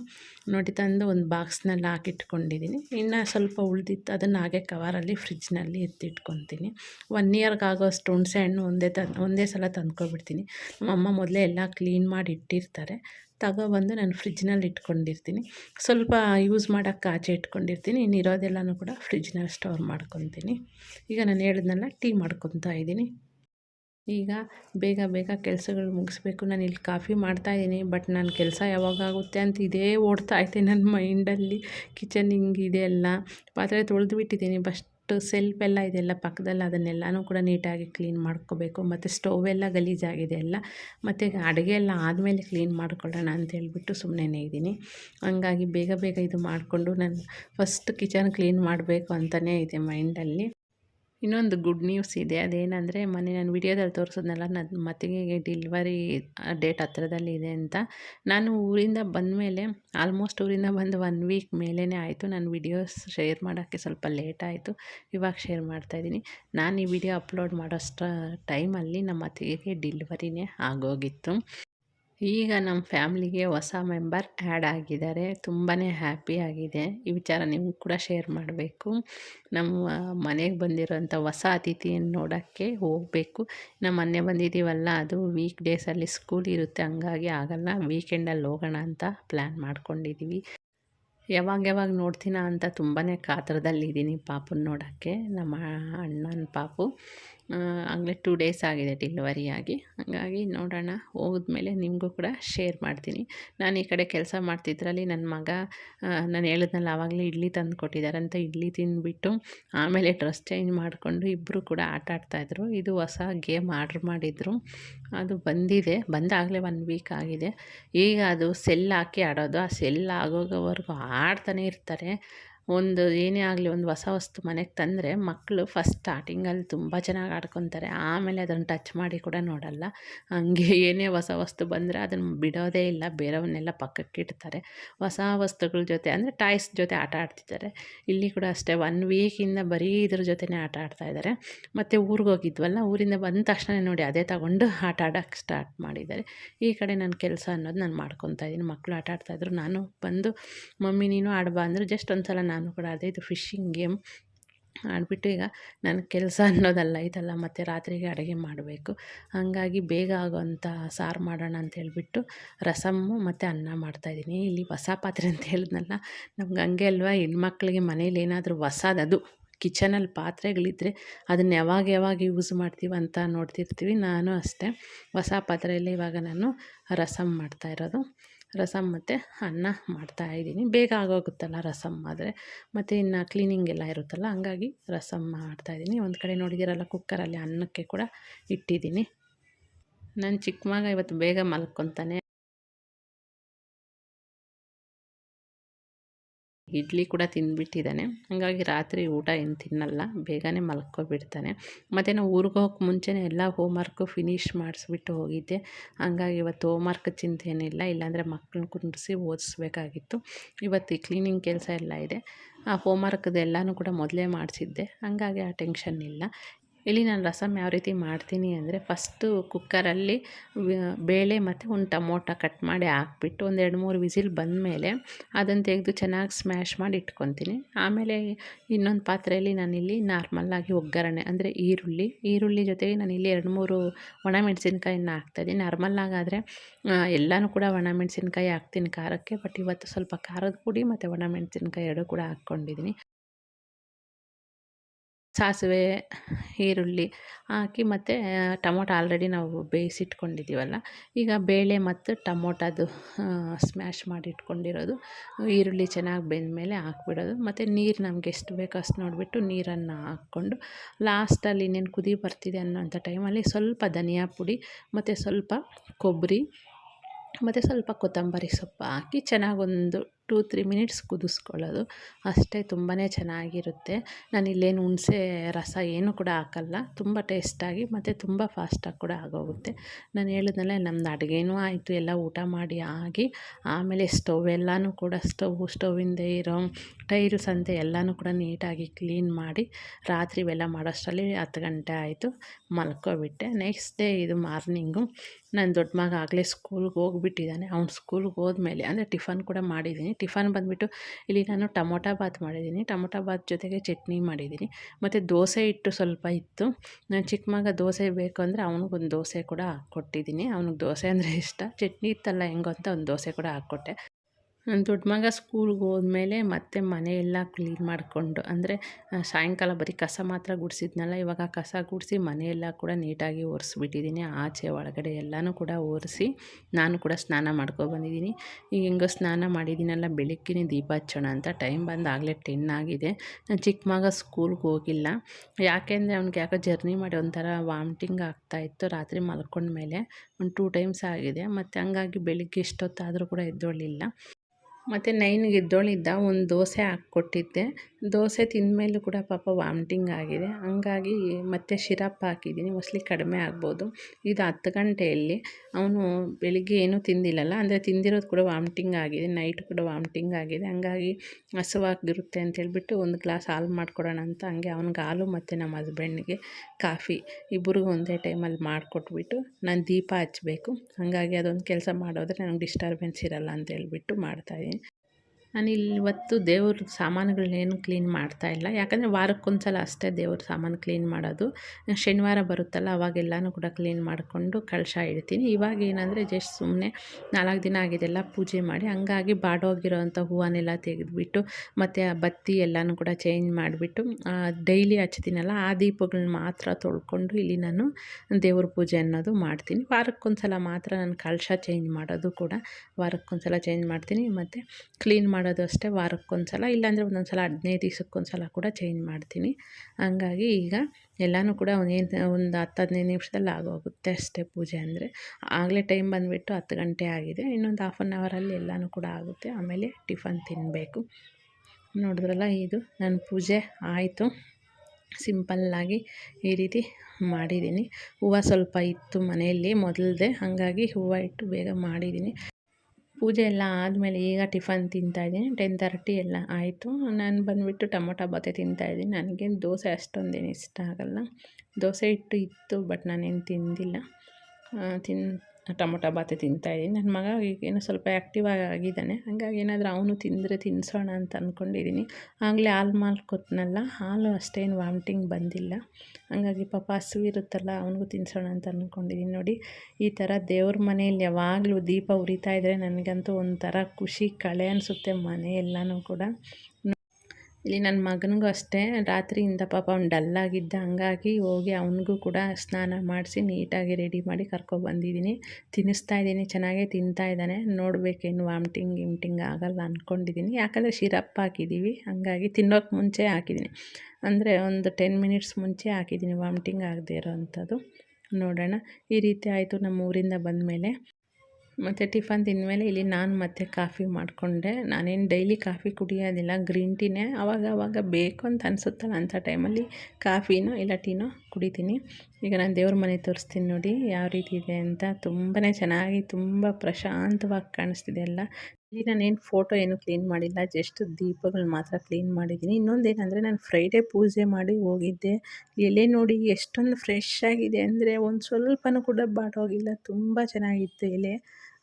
ನೋಡಿ, ತಂದು ಒಂದು ಬಾಕ್ಸ್ನಲ್ಲಿ ಹಾಕಿಟ್ಕೊಂಡಿದ್ದೀನಿ ಇನ್ನು ಸ್ವಲ್ಪ ಉಳಿದಿತ್ತು ಅದನ್ನು ಹಾಗೆ ಕವರಲ್ಲಿ ಫ್ರಿಜ್ನಲ್ಲಿ ಎತ್ತಿಟ್ಕೊತೀನಿ. ಒನ್ ಇಯರ್ಗಾಗೋಷ್ಟು ಹುಣಸೆ ಹಣ್ಣು ಒಂದೇ ತನ್ ಒಂದೇ ಸಲ ತಂದ್ಕೊಬಿಡ್ತೀನಿ. ನಮ್ಮಮ್ಮ ಮೊದಲೇ ಎಲ್ಲ ಕ್ಲೀನ್ ಮಾಡಿ ಇಟ್ಟಿರ್ತಾರೆ. ತಗೊಬಂದು ನಾನು ಫ್ರಿಜ್ನಲ್ಲಿ ಇಟ್ಕೊಂಡಿರ್ತೀನಿ. ಸ್ವಲ್ಪ ಯೂಸ್ ಮಾಡೋಕ್ಕೆ ಆಚೆ ಇಟ್ಕೊಂಡಿರ್ತೀನಿ. ಇನ್ನು ಇರೋದೆಲ್ಲನೂ ಕೂಡ ಫ್ರಿಜ್ನಲ್ಲಿ ಸ್ಟೋರ್ ಮಾಡ್ಕೊತೀನಿ. ಈಗ ನಾನು ಹೇಳಿದ್ನಲ್ಲ, ಟೀ ಮಾಡ್ಕೊತಾ ಇದ್ದೀನಿ. ಈಗ ಬೇಗ ಬೇಗ ಕೆಲಸಗಳು ಮುಗಿಸ್ಬೇಕು. ನಾನು ಇಲ್ಲಿ ಕಾಫಿ ಮಾಡ್ತಾಯಿದ್ದೀನಿ ಬಟ್ ನನ್ನ ಕೆಲಸ ಯಾವಾಗ ಆಗುತ್ತೆ ಅಂತ ಇದೇ ಓಡ್ತಾ ಐತೆ ನನ್ನ ಮೈಂಡಲ್ಲಿ. ಕಿಚನ್ ಹಿಂಗಿದೆ ಎಲ್ಲ. ಪಾತ್ರೆ ತೊಳೆದು ಬಿಟ್ಟಿದ್ದೀನಿ ಫಸ್ಟ್ ಸೆಲ್ಪ್ ಎಲ್ಲ ಇದೆಲ್ಲ ಪಕ್ಕದಲ್ಲಿ ಅದನ್ನೆಲ್ಲನೂ ಕೂಡ ನೀಟಾಗಿ ಕ್ಲೀನ್ ಮಾಡ್ಕೋಬೇಕು. ಮತ್ತು ಸ್ಟವ್ ಎಲ್ಲ ಗಲೀಜಾಗಿದೆ ಎಲ್ಲ ಮತ್ತು ಅಡುಗೆ ಎಲ್ಲ ಆದಮೇಲೆ ಕ್ಲೀನ್ ಮಾಡ್ಕೊಳ್ಳೋಣ ಅಂತ ಹೇಳ್ಬಿಟ್ಟು ಸುಮ್ಮನೆ ಇದ್ದೀನಿ. ಹಂಗಾಗಿ ಬೇಗ ಬೇಗ ಇದು ಮಾಡಿಕೊಂಡು ನಾನು ಫಸ್ಟ್ ಕಿಚನ್ ಕ್ಲೀನ್ ಮಾಡಬೇಕು ಅಂತಲೇ ಇದೆ ಮೈಂಡಲ್ಲಿ ಇನ್ನೊಂದು ಗುಡ್ ನ್ಯೂಸ್ ಇದೆ. ಅದೇನೆಂದರೆ ಮೊನ್ನೆ ನಾನು ವಿಡಿಯೋದಲ್ಲಿ ತೋರಿಸಿದ್ನಲ್ಲ ನನ್ನ ಮತ್ತಿಗೆ ಡಿಲ್ವರಿ ಡೇಟ್ ಹತ್ರದಲ್ಲಿ ಇದೆ ಅಂತ. ನಾನು ಊರಿಂದ ಬಂದಮೇಲೆ ಆಲ್ಮೋಸ್ಟ್ ಊರಿಂದ ಬಂದು ಒನ್ ವೀಕ್ ಮೇಲೇ ಆಯಿತು. ನಾನು ವಿಡಿಯೋಸ್ ಶೇರ್ ಮಾಡೋಕ್ಕೆ ಸ್ವಲ್ಪ ಲೇಟ್ ಆಯಿತು. ಇವಾಗ ಶೇರ್ ಮಾಡ್ತಾಯಿದ್ದೀನಿ ನಾನು ಈ ವಿಡಿಯೋ ಅಪ್ಲೋಡ್ ಮಾಡೋಷ್ಟು ಟೈಮಲ್ಲಿ ನಮ್ಮ ಅತ್ತಿಗೆಗೆ ಡಿಲ್ವರಿನೇ ಆಗೋಗಿತ್ತು. ಈಗ ನಮ್ಮ ಫ್ಯಾಮ್ಲಿಗೆ ಹೊಸ ಮೆಂಬರ್ ಆ್ಯಡ್ ಆಗಿದ್ದಾರೆ. ತುಂಬಾ ಹ್ಯಾಪಿ ಆಗಿದೆ. ಈ ವಿಚಾರ ನಿಮ್ಗೆ ಕೂಡ ಶೇರ್ ಮಾಡಬೇಕು. ನಮ್ಮ ಮನೆಗೆ ಬಂದಿರೋಂಥ ಹೊಸ ಅತಿಥಿಯನ್ನು ನೋಡೋಕ್ಕೆ ಹೋಗಬೇಕು. ನಮ್ಮ ಮೊನ್ನೆ ಬಂದಿದ್ದೀವಲ್ಲ, ಅದು ವೀಕ್ ಡೇಸಲ್ಲಿ ಸ್ಕೂಲ್ ಇರುತ್ತೆ. ಹಂಗಾಗಿ ಆಗಲ್ಲ. ವೀಕೆಂಡಲ್ಲಿ ಹೋಗೋಣ ಅಂತ ಪ್ಲ್ಯಾನ್ ಮಾಡ್ಕೊಂಡಿದ್ದೀವಿ ಯಾವಾಗ ಯಾವಾಗ ನೋಡ್ತೀನ ಅಂತ ತುಂಬಾ ಕಾತರದಲ್ಲಿದ್ದೀನಿ ಪಾಪನ ನೋಡೋಕ್ಕೆ. ನಮ್ಮ ಅಣ್ಣನ ಪಾಪು. ಆಗಲೇ ಟೂ ಡೇಸ್ ಆಗಿದೆ ಡೆಲಿವರಿ ಆಗಿ. ಹಾಗಾಗಿ ನೋಡೋಣ ಹೋಗಿದ್ಮೇಲೆ ನಿಮಗೂ ಕೂಡ ಶೇರ್ ಮಾಡ್ತೀನಿ. ನಾನು ಈ ಕಡೆ ಕೆಲಸ ಮಾಡ್ತಿದ್ರಲ್ಲಿ ನನ್ನ ಮಗ ನಾನು ಹೇಳಿದ್ನಲ್ಲ ಆವಾಗಲೇ ಇಡ್ಲಿ ತಂದು ಅಂತ ಇಡ್ಲಿ ತಿಂದುಬಿಟ್ಟು ಆಮೇಲೆ ಡ್ರೆಸ್ ಚೇಂಜ್ ಮಾಡಿಕೊಂಡು ಇಬ್ಬರು ಕೂಡ ಆಟ ಆಡ್ತಾಯಿದ್ರು ಇದು ಹೊಸ ಗೇಮ್ ಆರ್ಡ್ರ್ ಮಾಡಿದರು. ಅದು ಬಂದಿದೆ. ಬಂದಾಗಲೇ ಒನ್ ವೀಕ್ ಆಗಿದೆ. ಈಗ ಅದು ಸೆಲ್ ಹಾಕಿ ಆಡೋದು. ಆ ಸೆಲ್ ಆಗೋಗೋವರೆಗೂ ಆಡ್ತಾನೆ ಇರ್ತಾರೆ. ಒಂದು ಏನೇ ಆಗಲಿ ಒಂದು ಹೊಸ ವಸ್ತು ಮನೆಗೆ ತಂದರೆ ಮಕ್ಕಳು ಫಸ್ಟ್ ಸ್ಟಾರ್ಟಿಂಗಲ್ಲಿ ತುಂಬ ಚೆನ್ನಾಗಿ ಆಡ್ಕೊತಾರೆ. ಆಮೇಲೆ ಅದನ್ನು ಟಚ್ ಮಾಡಿ ಕೂಡ ನೋಡಲ್ಲ. ಹಂಗೆ ಏನೇ ಹೊಸ ವಸ್ತು ಬಂದರೆ ಅದನ್ನು ಬಿಡೋದೇ ಇಲ್ಲ. ಬೇರೆಯವನ್ನೆಲ್ಲ ಪಕ್ಕಕ್ಕೆ ಇಡ್ತಾರೆ. ಹೊಸ ವಸ್ತುಗಳ ಜೊತೆ ಅಂದರೆ ಟಾಯ್ಸ್ ಜೊತೆ ಆಟ ಆಡ್ತಿದ್ದಾರೆ. ಇಲ್ಲಿ ಕೂಡ ಅಷ್ಟೇ ಒನ್ ವೀಕಿಂದ ಬರೀ ಇದ್ರ ಜೊತೆನೇ ಆಟ ಆಡ್ತಾ ಇದ್ದಾರೆ. ಮತ್ತು ಊರಿಗೆ ಹೋಗಿದ್ವಲ್ಲ, ಊರಿಂದ ಬಂದ ತಕ್ಷಣ ನೋಡಿ ಅದೇ ತಗೊಂಡು ಆಟ ಆಡೋಕ್ಕೆ ಸ್ಟಾರ್ಟ್ ಮಾಡಿದ್ದಾರೆ. ಈ ಕಡೆ ನನ್ನ ಕೆಲಸ ಅನ್ನೋದು ನಾನು ಮಾಡ್ಕೊತಾ ಇದ್ದೀನಿ. ಮಕ್ಕಳು ಆಟ ಆಡ್ತಾಯಿದ್ರು ನಾನು ಬಂದು, ಮಮ್ಮಿ ನೀನು ಆಡ್ಬಾ ಅಂದರೆ ಜಸ್ಟ್ ಒಂದು ಸಲ ನಾನು ಕೂಡ ಅದೇ ಇದು ಫಿಶಿಂಗ್ ಗೇಮ್ ಆಡಿಬಿಟ್ಟು ಈಗ ನನ್ನ ಕೆಲಸ ಅನ್ನೋದಲ್ಲ ಇದಲ್ಲ ಮತ್ತು ರಾತ್ರಿಗೆ ಅಡುಗೆ ಮಾಡಬೇಕು. ಹಾಗಾಗಿ ಬೇಗ ಆಗೋವಂಥ ಸಾರು ಮಾಡೋಣ ಅಂತ ಹೇಳಿಬಿಟ್ಟು ರಸಮ್ಮು ಮತ್ತು ಅನ್ನ ಮಾಡ್ತಾಯಿದ್ದೀನಿ ಇಲ್ಲಿ ಹೊಸ ಪಾತ್ರೆ ಅಂತ ಹೇಳಿದ್ನಲ್ಲ, ನಮ್ಗೆ ಹಂಗೆ ಅಲ್ವಾ? ಹೆಣ್ಮಕ್ಳಿಗೆ ಮನೇಲಿ ಏನಾದರೂ ಹೊಸದದು ಕಿಚನಲ್ಲಿ ಪಾತ್ರೆಗಳಿದ್ದರೆ ಅದನ್ನ ಯಾವಾಗ ಯಾವಾಗ ಯೂಸ್ ಮಾಡ್ತೀವಿ ಅಂತ ನೋಡ್ತಿರ್ತೀವಿ. ನಾನು ಅಷ್ಟೇ ಹೊಸ ಪಾತ್ರೆಯಲ್ಲಿ ಇವಾಗ ನಾನು ರಸಮ್ ಮಾಡ್ತಾ ಇರೋದು. ರಸಮ್ ಮತ್ತು ಅನ್ನ ಮಾಡ್ತಾಯಿದ್ದೀನಿ ಬೇಗ ಆಗೋಗುತ್ತಲ್ಲ ರಸಮ್ ಆದರೆ. ಮತ್ತು ಇನ್ನು ಕ್ಲೀನಿಂಗ್ ಎಲ್ಲ ಇರುತ್ತಲ್ಲ, ಹಂಗಾಗಿ ರಸಮ್ ಮಾಡ್ತಾಯಿದ್ದೀನಿ ಒಂದು ಕಡೆ ನೋಡಿದ್ದೀರಲ್ಲ ಕುಕ್ಕರಲ್ಲಿ ಅನ್ನಕ್ಕೆ ಕೂಡ ಇಟ್ಟಿದ್ದೀನಿ. ನಾನು ಚಿಕ್ಕ ಮಗ, ಇವತ್ತು ಬೇಗ ಮಲ್ಕೊತಾನೆ. ಇಡ್ಲಿ ಕೂಡ ತಿಂದುಬಿಟ್ಟಿದ್ದಾನೆ. ಹಾಗಾಗಿ ರಾತ್ರಿ ಊಟ ಏನು ತಿನ್ನಲ್ಲ. ಬೇಗನೆ ಮಲ್ಕೊಬಿಡ್ತಾನೆ. ಮತ್ತು ನಾವು ಊರಿಗೆ ಹೋಗೋಕೆ ಮುಂಚೆನೇ ಎಲ್ಲ ಹೋಮ್ವರ್ಕು ಫಿನಿಷ್ ಮಾಡಿಸ್ಬಿಟ್ಟು ಹೋಗಿದ್ದೆ. ಹಾಗಾಗಿ ಇವತ್ತು ಹೋಮ್ವರ್ಕ್ ಚಿಂತೆ ಏನಿಲ್ಲ. ಇಲ್ಲಾಂದರೆ ಮಕ್ಕಳನ್ನ ಕುಂಡಿಸಿ ಓದಿಸ್ಬೇಕಾಗಿತ್ತು. ಇವತ್ತು ಕ್ಲೀನಿಂಗ್ ಕೆಲಸ ಎಲ್ಲ ಇದೆ. ಆ ಹೋಮ್ವರ್ಕ್ದೆಲ್ಲನೂ ಕೂಡ ಮೊದಲೇ ಮಾಡಿಸಿದ್ದೆ. ಹಾಗಾಗಿ ಆ ಟೆನ್ಷನ್ ಇಲ್ಲ. ಇಲ್ಲಿ ನಾನು ರಸಮ್ ಯಾವ ರೀತಿ ಮಾಡ್ತೀನಿ ಅಂದರೆ ಫಸ್ಟು ಕುಕ್ಕರಲ್ಲಿ ಬೇಳೆ ಮತ್ತು ಒಂದು ಟಮೋಟ ಕಟ್ ಮಾಡಿ ಹಾಕ್ಬಿಟ್ಟು ಒಂದು ಎರಡು ಮೂರು ವಿಸಿಲ್ ಬಂದಮೇಲೆ ಅದನ್ನು ತೆಗೆದು ಚೆನ್ನಾಗಿ ಸ್ಮ್ಯಾಶ್ ಮಾಡಿ ಇಟ್ಕೊತೀನಿ. ಆಮೇಲೆ ಇನ್ನೊಂದು ಪಾತ್ರೆಯಲ್ಲಿ ನಾನಿಲ್ಲಿ ನಾರ್ಮಲ್ಲಾಗಿ ಒಗ್ಗರಣೆ ಅಂದರೆ ಈರುಳ್ಳಿ. ಈರುಳ್ಳಿ ಜೊತೆಗೆ ನಾನಿಲ್ಲಿ ಎರಡು ಮೂರು ಒಣಮೆಣಸಿನ್ಕಾಯಿನ ಹಾಕ್ತಾಯಿದ್ದೀನಿ. ನಾರ್ಮಲ್ಲಾಗಾದರೆ ಎಲ್ಲನೂ ಕೂಡ ಒಣಮೆಣಸಿನ್ಕಾಯಿ ಹಾಕ್ತೀನಿ ಖಾರಕ್ಕೆ, ಬಟ್ ಇವತ್ತು ಸ್ವಲ್ಪ ಖಾರದ ಪುಡಿ ಮತ್ತು ಒಣಮೆಣಸಿನ್ಕಾಯಿ ಎರಡು ಕೂಡ ಹಾಕ್ಕೊಂಡಿದ್ದೀನಿ. ಸಾಸಿವೆ, ಈರುಳ್ಳಿ ಹಾಕಿ ಮತ್ತು ಟೊಮೊಟೊ ಆಲ್ರೆಡಿ ನಾವು ಬೇಯಿಸಿಟ್ಕೊಂಡಿದ್ದೀವಲ್ಲ, ಈಗ ಬೇಳೆ ಮತ್ತು ಟಮೋಟದು ಸ್ಮ್ಯಾಶ್ ಮಾಡಿ ಇಟ್ಕೊಂಡಿರೋದು ಈರುಳ್ಳಿ ಚೆನ್ನಾಗಿ ಬೆಂದಮೇಲೆ ಹಾಕ್ಬಿಡೋದು. ಮತ್ತು ನೀರು ನಮ್ಗೆ ಎಷ್ಟು ಬೇಕೋ ಅಷ್ಟು ನೋಡಿಬಿಟ್ಟು ನೀರನ್ನು ಹಾಕ್ಕೊಂಡು, ಲಾಸ್ಟಲ್ಲಿ ಇನ್ನೇನು ಕುದಿ ಬರ್ತಿದೆ ಅನ್ನೋಂಥ ಟೈಮಲ್ಲಿ ಸ್ವಲ್ಪ ಧನಿಯಾ ಪುಡಿ ಮತ್ತು ಸ್ವಲ್ಪ ಕೊಬ್ಬರಿ, ಮತ್ತು ಸ್ವಲ್ಪ ಕೊತ್ತಂಬರಿ ಸೊಪ್ಪು ಹಾಕಿ ಚೆನ್ನಾಗೊಂದು ಟೂ ತ್ರೀ ಮಿನಿಟ್ಸ್ ಕುದಿಸ್ಕೊಳ್ಳೋದು. ಅಷ್ಟೇ ತುಂಬಾ ಚೆನ್ನಾಗಿರುತ್ತೆ. ನಾನು ಇಲ್ಲೇನು ಹುಣಸೆ ರಸ ಏನು ಕೂಡ ಹಾಕಲ್ಲ. ತುಂಬ ಟೇಸ್ಟಾಗಿ ಮತ್ತು ತುಂಬ ಫಾಸ್ಟಾಗಿ ಕೂಡ ಆಗೋಗುತ್ತೆ. ನಾನು ಹೇಳಿದ್ನಲ್ಲ ನಮ್ಮದು ಅಡುಗೆನೂ ಆಯಿತು, ಎಲ್ಲ ಊಟ ಮಾಡಿ ಆಗಿ, ಆಮೇಲೆ ಸ್ಟವ್ ಎಲ್ಲನೂ ಕೂಡ ಸ್ಟವ್ ಸ್ಟೌವಿಂದ ಇರೋ ಟೈರು ಸಂತೆ ಎಲ್ಲನೂ ಕೂಡ ನೀಟಾಗಿ ಕ್ಲೀನ್ ಮಾಡಿ ರಾತ್ರಿ ಇವೆಲ್ಲ ಮಾಡೋಷ್ಟರಲ್ಲಿ ಹತ್ತು ಗಂಟೆ ಆಯಿತು, ಮಲ್ಕೊಬಿಟ್ಟೆ. ನೆಕ್ಸ್ಟ್ ಡೇ ಇದು ಮಾರ್ನಿಂಗು. ನನ್ನ ದೊಡ್ಡ ಮಗ ಆಗಲೇ ಸ್ಕೂಲ್ಗೆ ಹೋಗ್ಬಿಟ್ಟಿದ್ದಾನೆ. ಅವ್ನು ಸ್ಕೂಲ್ಗೆ ಹೋದ್ಮೇಲೆ, ಅಂದರೆ ಟಿಫನ್ ಕೂಡ ಮಾಡಿದ್ದೀನಿ ಟಿಫನ್ ಬಂದುಬಿಟ್ಟು ಇಲ್ಲಿ ನಾನು ಟೊಮೊಟೊ ಬಾತ್ ಮಾಡಿದ್ದೀನಿ. ಟೊಮೊಟೊ ಬಾತ್ ಜೊತೆಗೆ ಚಟ್ನಿ ಮಾಡಿದ್ದೀನಿ. ಮತ್ತು ದೋಸೆ ಹಿಟ್ಟು ಸ್ವಲ್ಪ ಇತ್ತು. ನಾನು ಚಿಕ್ಕ ಮಗ ದೋಸೆ ಬೇಕು ಅಂದರೆ ಅವನಿಗೊಂದು ದೋಸೆ ಕೂಡ ಹಾಕ್ಕೊಟ್ಟಿದ್ದೀನಿ. ಅವ್ನಿಗೆ ದೋಸೆ ಅಂದರೆ ಇಷ್ಟ. ಚಟ್ನಿ ಇತ್ತಲ್ಲ ಹೆಂಗೋ ಅಂತ ಒಂದು ದೋಸೆ ಕೂಡ ಹಾಕ್ಕೊಟ್ಟೆ. ನನ್ನ ದೊಡ್ಡ ಮಗ ಸ್ಕೂಲ್ಗೆ ಹೋದ್ಮೇಲೆ ಮತ್ತೆ ಮನೆಯೆಲ್ಲ ಕ್ಲೀನ್ ಮಾಡಿಕೊಂಡು, ಅಂದರೆ ಸಾಯಂಕಾಲ ಬರೀ ಕಸ ಮಾತ್ರ ಗುಡಿಸಿದ್ನಲ್ಲ, ಇವಾಗ ಕಸ ಗುಡಿಸಿ ಮನೆಯೆಲ್ಲ ಕೂಡ ನೀಟಾಗಿ ಒರೆಸ್ಬಿಟ್ಟಿದ್ದೀನಿ. ಆಚೆ ಒಳಗಡೆ ಎಲ್ಲನೂ ಕೂಡ ಒರೆಸಿ ನಾನು ಕೂಡ ಸ್ನಾನ ಮಾಡ್ಕೊಬಂದಿದ್ದೀನಿ ಈಗ ಹೆಂಗೋ ಸ್ನಾನ ಮಾಡಿದ್ದೀನಲ್ಲ, ಬೆಳಗ್ಗೆನೇ ದೀಪ ಹಚ್ಚೋಣ ಅಂತ ಟೈಮ್ ಬಂದಾಗಲೇ ಟೆನ್ ಆಗಿದೆ. ನನ್ನ ಚಿಕ್ಕ ಮಗ ಸ್ಕೂಲ್ಗೆ ಹೋಗಿಲ್ಲ. ಯಾಕೆಂದರೆ ಅವ್ನಿಗೆ ಯಾಕೋ ಜರ್ನಿ ಮಾಡಿ ಒಂಥರ ವಾಮಿಟಿಂಗ್ ಆಗ್ತಾಯಿತ್ತು ರಾತ್ರಿ ಮಲ್ಕೊಂಡ್ಮೇಲೆ ಒಂದು ಟೂ ಟೈಮ್ಸ್ ಆಗಿದೆ. ಮತ್ತು ಹಂಗಾಗಿ ಬೆಳಗ್ಗೆ ಇಷ್ಟೊತ್ತಾದರೂ ಕೂಡ ಎದ್ದೊಳ್ಳಿಲ್ಲ ಮತ್ತು ನೈನ್ಗೆ ಇದ್ದೋಳಿದ್ದ ಒಂದು ದೋಸೆ ಹಾಕ್ಕೊಟ್ಟಿದ್ದೆ. ದೋಸೆ ತಿಂದಮೇಲೂ ಕೂಡ ಪಾಪ ವಾಮಿಟಿಂಗ್ ಆಗಿದೆ. ಹಂಗಾಗಿ ಮತ್ತೆ ಶಿರಪ್ ಹಾಕಿದ್ದೀನಿ. ಮೋಸ್ಟ್ಲಿ ಕಡಿಮೆ ಆಗ್ಬೋದು. ಇದು ಹತ್ತು ಗಂಟೆಯಲ್ಲಿ. ಅವನು ಬೆಳಿಗ್ಗೆ ಏನೂ ತಿಂದಿಲ್ಲಲ್ಲ, ಅಂದರೆ ತಿಂದಿರೋದು ಕೂಡ ವಾಮಿಟಿಂಗ್ ಆಗಿದೆ. ನೈಟ್ ಕೂಡ ವಾಮಿಟಿಂಗ್ ಆಗಿದೆ. ಹಂಗಾಗಿ ಹಸುವಾಗಿರುತ್ತೆ ಅಂತೇಳ್ಬಿಟ್ಟು ಒಂದು ಗ್ಲಾಸ್ ಹಾಲು ಮಾಡ್ಕೊಡೋಣ ಅಂತ ಹಂಗೆ ಅವ್ನಿಗೆ ಹಾಲು ಮತ್ತು ನಮ್ಮ ಹಸ್ಬೆಂಡ್ಗೆ ಕಾಫಿ ಇಬ್ಬರಿಗೂ ಒಂದೇ ಟೈಮಲ್ಲಿ ಮಾಡಿಕೊಟ್ಬಿಟ್ಟು ನಾನು ದೀಪ ಹಚ್ಚಬೇಕು ಹಾಗಾಗಿ ಅದೊಂದು ಕೆಲಸ ಮಾಡೋದ್ರೆ ನನಗೆ ಡಿಸ್ಟರ್ಬೆನ್ಸ್ ಇರಲ್ಲ ಅಂತ ಹೇಳ್ಬಿಟ್ಟು ಮಾಡ್ತಾಯಿದ್ದೀನಿ ನಾನು ಇವತ್ತು ದೇವ್ರ ಸಾಮಾನುಗಳನ್ನೇನು ಕ್ಲೀನ್ ಮಾಡ್ತಾ ಇಲ್ಲ. ಯಾಕಂದರೆ ವಾರಕ್ಕೊಂದ್ಸಲ ಅಷ್ಟೇ ದೇವ್ರ ಸಾಮಾನು ಕ್ಲೀನ್ ಮಾಡೋದು. ಶನಿವಾರ ಬರುತ್ತಲ್ಲ ಅವಾಗೆಲ್ಲನೂ ಕೂಡ ಕ್ಲೀನ್ ಮಾಡಿಕೊಂಡು ಕಳಶ ಇಡ್ತೀನಿ. ಇವಾಗ ಏನಂದರೆ ಜಸ್ಟ್ ಸುಮ್ಮನೆ ನಾಲ್ಕು ದಿನ ಆಗಿದೆಲ್ಲ ಪೂಜೆ ಮಾಡಿ, ಹಂಗಾಗಿ ಬಾಡೋಗಿರೋವಂಥ ಹೂವನ್ನೆಲ್ಲ ತೆಗೆದುಬಿಟ್ಟು, ಮತ್ತು ಆ ಬತ್ತಿ ಎಲ್ಲನೂ ಕೂಡ ಚೇಂಜ್ ಮಾಡಿಬಿಟ್ಟು ಡೈಲಿ ಹಚ್ತೀನಲ್ಲ ಆ ದೀಪಗಳನ್ನ ಮಾತ್ರ ತೊಳ್ಕೊಂಡು ಇಲ್ಲಿ ನಾನು ದೇವ್ರ ಪೂಜೆ ಅನ್ನೋದು ಮಾಡ್ತೀನಿ. ವಾರಕ್ಕೊಂದ್ಸಲ ಮಾತ್ರ ನಾನು ಕಳಶ ಚೇಂಜ್ ಮಾಡೋದು ಕೂಡ ವಾರಕ್ಕೊಂದ್ಸಲ ಚೇಂಜ್ ಮಾಡ್ತೀನಿ. ಮತ್ತು ಕ್ಲೀನ್ ಮಾಡಿ ಮಾಡೋದು ಅಷ್ಟೇ ವಾರಕ್ಕೊಂದ್ಸಲ, ಇಲ್ಲಾಂದರೆ ಒಂದೊಂದು ಸಲ ಹದಿನೈದು ದಿವ್ಸಕ್ಕೊಂದ್ಸಲ ಕೂಡ ಚೇಂಜ್ ಮಾಡ್ತೀನಿ. ಹಂಗಾಗಿ ಈಗ ಎಲ್ಲನೂ ಕೂಡ ಒಂದೇನು ಒಂದು ಹತ್ತು, ಹದಿನೈದು ನಿಮಿಷದಲ್ಲಿ ಆಗೋಗುತ್ತೆ ಅಷ್ಟೇ ಪೂಜೆ ಅಂದರೆ. ಆಗಲೇ ಟೈಮ್ ಬಂದುಬಿಟ್ಟು ಹತ್ತು ಗಂಟೆ ಆಗಿದೆ, ಇನ್ನೊಂದು ಹಾಫ್ ಆನ್ ಅವರಲ್ಲಿ ಎಲ್ಲನೂ ಕೂಡ ಆಗುತ್ತೆ, ಆಮೇಲೆ ಟಿಫನ್ ತಿನ್ನಬೇಕು ನೋಡಿದ್ರಲ್ಲ ಇದು ನನ್ನ ಪೂಜೆ ಆಯಿತು. ಸಿಂಪಲ್ಲಾಗಿ ಈ ರೀತಿ ಮಾಡಿದ್ದೀನಿ. ಹೂವು ಸ್ವಲ್ಪ ಇತ್ತು ಮನೆಯಲ್ಲಿ ಮೊದಲದೇ, ಹಾಗಾಗಿ ಹೂವು ಇಟ್ಟು ಬೇಗ ಮಾಡಿದ್ದೀನಿ. ಪೂಜೆ ಎಲ್ಲ ಆದಮೇಲೆ ಈಗ ಟಿಫನ್ ತಿಂತಾಯಿದ್ದೀನಿ ಟೆನ್ ತರ್ಟಿ ಎಲ್ಲ ಆಯಿತು. ನಾನು ಬಂದುಬಿಟ್ಟು ಟೊಮೊಟೊ ತಿಂತಾ ಇದ್ದೀನಿ. ನನಗೆ ದೋಸೆ ಅಷ್ಟೊಂದೇನು ಇಷ್ಟ ಆಗಲ್ಲ. ದೋಸೆ ಹಿಟ್ಟು ಇತ್ತು, ಬಟ್ ನಾನೇನು ತಿಂದಿಲ್ಲ. ತಿನ್ ಟೊಮೊಟೊ ಬಾತೆ ತಿಂತಾಯಿದ್ದೀನಿ ನನ್ನ ಮಗ ಏನೋ ಸ್ವಲ್ಪ ಆ್ಯಕ್ಟಿವ್ ಆಗಿದ್ದಾನೆ. ಹಾಗಾಗಿ ಏನಾದರೂ ಅವನು ತಿಂದರೆ ತಿನ್ನಿಸೋಣ ಅಂತ ಅಂದ್ಕೊಂಡಿದ್ದೀನಿ ಆಗಲೇ ಹಾಲು ಮಾಲ್ಕೊಟ್ನಲ್ಲ ಹಾಲು ಅಷ್ಟೇನು ವಾಮಿಟಿಂಗ್ ಬಂದಿಲ್ಲ. ಹಾಗಾಗಿ ಪಾಪ ಹಸು ಇರುತ್ತಲ್ಲ, ಅವನಿಗೂ ತಿನ್ನಿಸೋಣ ಅಂತ ಅಂದ್ಕೊಂಡಿದ್ದೀನಿ ನೋಡಿ, ಈ ಥರ ದೇವ್ರ ಮನೆಯಲ್ಲಿ ಯಾವಾಗಲೂ ದೀಪ ಉರಿತಾ ಇದ್ದರೆ ನನಗಂತೂ ಒಂಥರ ಖುಷಿ, ಕಳೆ ಅನಿಸುತ್ತೆ ಮನೆ ಎಲ್ಲನೂ ಕೂಡ. ಇಲ್ಲಿ ನನ್ನ ಮಗನಿಗೂ ಅಷ್ಟೇ. ರಾತ್ರಿಯಿಂದ ಪಾಪ ಅವ್ನು ಡಲ್ಲಾಗಿದ್ದ ಹಂಗಾಗಿ ಹೋಗಿ ಅವನಿಗೂ ಕೂಡ ಸ್ನಾನ ಮಾಡಿಸಿ ನೀಟಾಗಿ ರೆಡಿ ಮಾಡಿ ಕರ್ಕೊಬಂದಿದ್ದೀನಿ ತಿನ್ನಿಸ್ತಾ ಇದ್ದೀನಿ, ಚೆನ್ನಾಗೇ ತಿಂತಾ ಇದ್ದಾನೆ. ನೋಡಬೇಕೇನು ವಾಮಿಟಿಂಗ್ ಗಿಮ್ಟಿಂಗ್ ಆಗಲ್ಲ ಅಂದ್ಕೊಂಡಿದ್ದೀನಿ ಯಾಕಂದರೆ ಶಿರಪ್ ಹಾಕಿದ್ದೀವಿ ಹಂಗಾಗಿ ತಿನ್ನೋಕ್ಕೆ ಮುಂಚೆ ಹಾಕಿದ್ದೀನಿ ಅಂದರೆ ಒಂದು ಟೆನ್ ಮಿನಿಟ್ಸ್ ಮುಂಚೆ ಹಾಕಿದ್ದೀನಿ ವಾಮಿಟಿಂಗ್ ಆಗದೆ ಇರೋ ನೋಡೋಣ. ಈ ರೀತಿ ಆಯಿತು ನಮ್ಮ ಊರಿಂದ ಬಂದಮೇಲೆ. ಮತ್ತು ಟಿಫನ್ ತಿಂದಮೇಲೆ ಇಲ್ಲಿ ನಾನು ಮತ್ತೆ ಕಾಫಿ ಮಾಡಿಕೊಂಡೆ. ನಾನೇನು ಡೈಲಿ ಕಾಫಿ ಕುಡಿಯೋದಿಲ್ಲ, ಗ್ರೀನ್ ಟೀನೇ. ಆವಾಗ ಆವಾಗ ಬೇಕು ಅಂತ ಅನಿಸುತ್ತಲ್ಲ ಅಂಥ ಟೈಮಲ್ಲಿ ಕಾಫಿನೋ ಇಲ್ಲ ಟೀನೋ ಕುಡಿತೀನಿ. ಈಗ ನಾನು ದೇವ್ರ ಮನೆ ತೋರಿಸ್ತೀನಿ ನೋಡಿ, ಯಾವ ರೀತಿ ಇದೆ ಅಂತ. ತುಂಬಾ ಚೆನ್ನಾಗಿ, ತುಂಬ ಪ್ರಶಾಂತವಾಗಿ ಕಾಣಿಸ್ತಿದೆ ಎಲ್ಲ ಇಲ್ಲಿ ನಾನೇನು ಫೋಟೋ ಏನು ಕ್ಲೀನ್ ಮಾಡಿಲ್ಲ ಜಸ್ಟ್ ದೀಪಗಳು ಮಾತ್ರ ಕ್ಲೀನ್ ಮಾಡಿದ್ದೀನಿ ಇನ್ನೊಂದೇನಂದರೆ ನಾನು ಫ್ರೈಡೇ ಪೂಜೆ ಮಾಡಿ ಹೋಗಿದ್ದೆ. ಎಲೆ ನೋಡಿ ಎಷ್ಟೊಂದು ಫ್ರೆಶ್ ಆಗಿದೆ ಅಂದರೆ ಒಂದು ಸ್ವಲ್ಪನೂ ಕೂಡ ಬಾಡೋಗಿಲ್ಲ ತುಂಬ ಚೆನ್ನಾಗಿತ್ತು ಎಲೆ.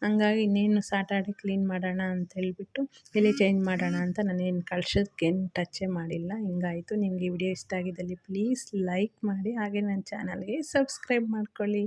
ಹಂಗಾಗಿ ಇನ್ನೇನು ಸಾಟಾಡಿ ಕ್ಲೀನ್ ಮಾಡೋಣ ಅಂತ ಹೇಳಿಬಿಟ್ಟು ಎಲೆ ಚೇಂಜ್ ಮಾಡೋಣ ಅಂತ ನಾನೇನು ಕಳ್ಸೋದಕ್ಕೇನು ಟಚ್ಚೇ ಮಾಡಿಲ್ಲ. ಹಿಂಗಾಯಿತು. ನಿಮಗೆ ವಿಡಿಯೋ ಇಷ್ಟ ಆಗಿದ್ದಲ್ಲಿ ಪ್ಲೀಸ್ ಲೈಕ್ ಮಾಡಿ, ಹಾಗೆ ನನ್ನ ಚಾನಲ್ಗೆ ಸಬ್ಸ್ಕ್ರೈಬ್ ಮಾಡ್ಕೊಳ್ಳಿ.